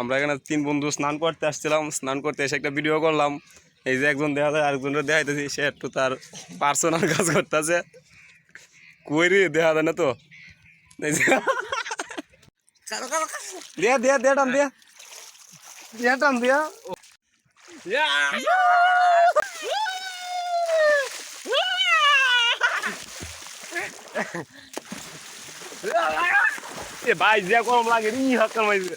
আমরা এখানে তিন বন্ধু স্নান করতে আসছিলাম, স্নান করতে এসে একটা ভিডিও করলাম। এই যে একজন দেখা যায়, আরেকজনের দেখাইতেছি, সে একটু তার পার্সোনাল কাজ করতেছে। কই রে, দেখা যায় না তো? ভাই, যে গরম লাগে হাত কামাইছে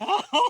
Oh,